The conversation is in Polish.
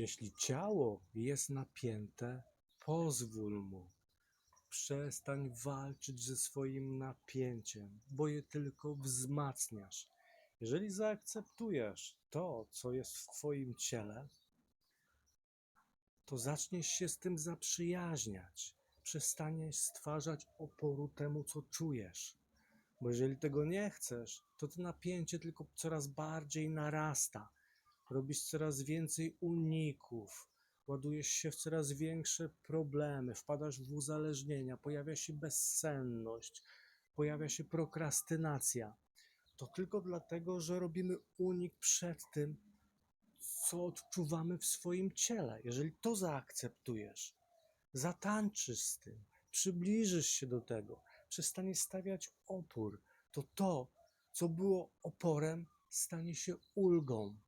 Jeśli ciało jest napięte, pozwól mu. Przestań walczyć ze swoim napięciem, bo je tylko wzmacniasz. Jeżeli zaakceptujesz to, co jest w Twoim ciele, to zaczniesz się z tym zaprzyjaźniać. Przestaniesz stwarzać oporu temu, co czujesz. Bo jeżeli tego nie chcesz, to to napięcie tylko coraz bardziej narasta. Robisz coraz więcej uników, ładujesz się w coraz większe problemy, wpadasz w uzależnienia, pojawia się bezsenność, pojawia się prokrastynacja. To tylko dlatego, że robimy unik przed tym, co odczuwamy w swoim ciele. Jeżeli to zaakceptujesz, zatańczysz z tym, przybliżysz się do tego, przestaniesz stawiać opór, to to, co było oporem, stanie się ulgą.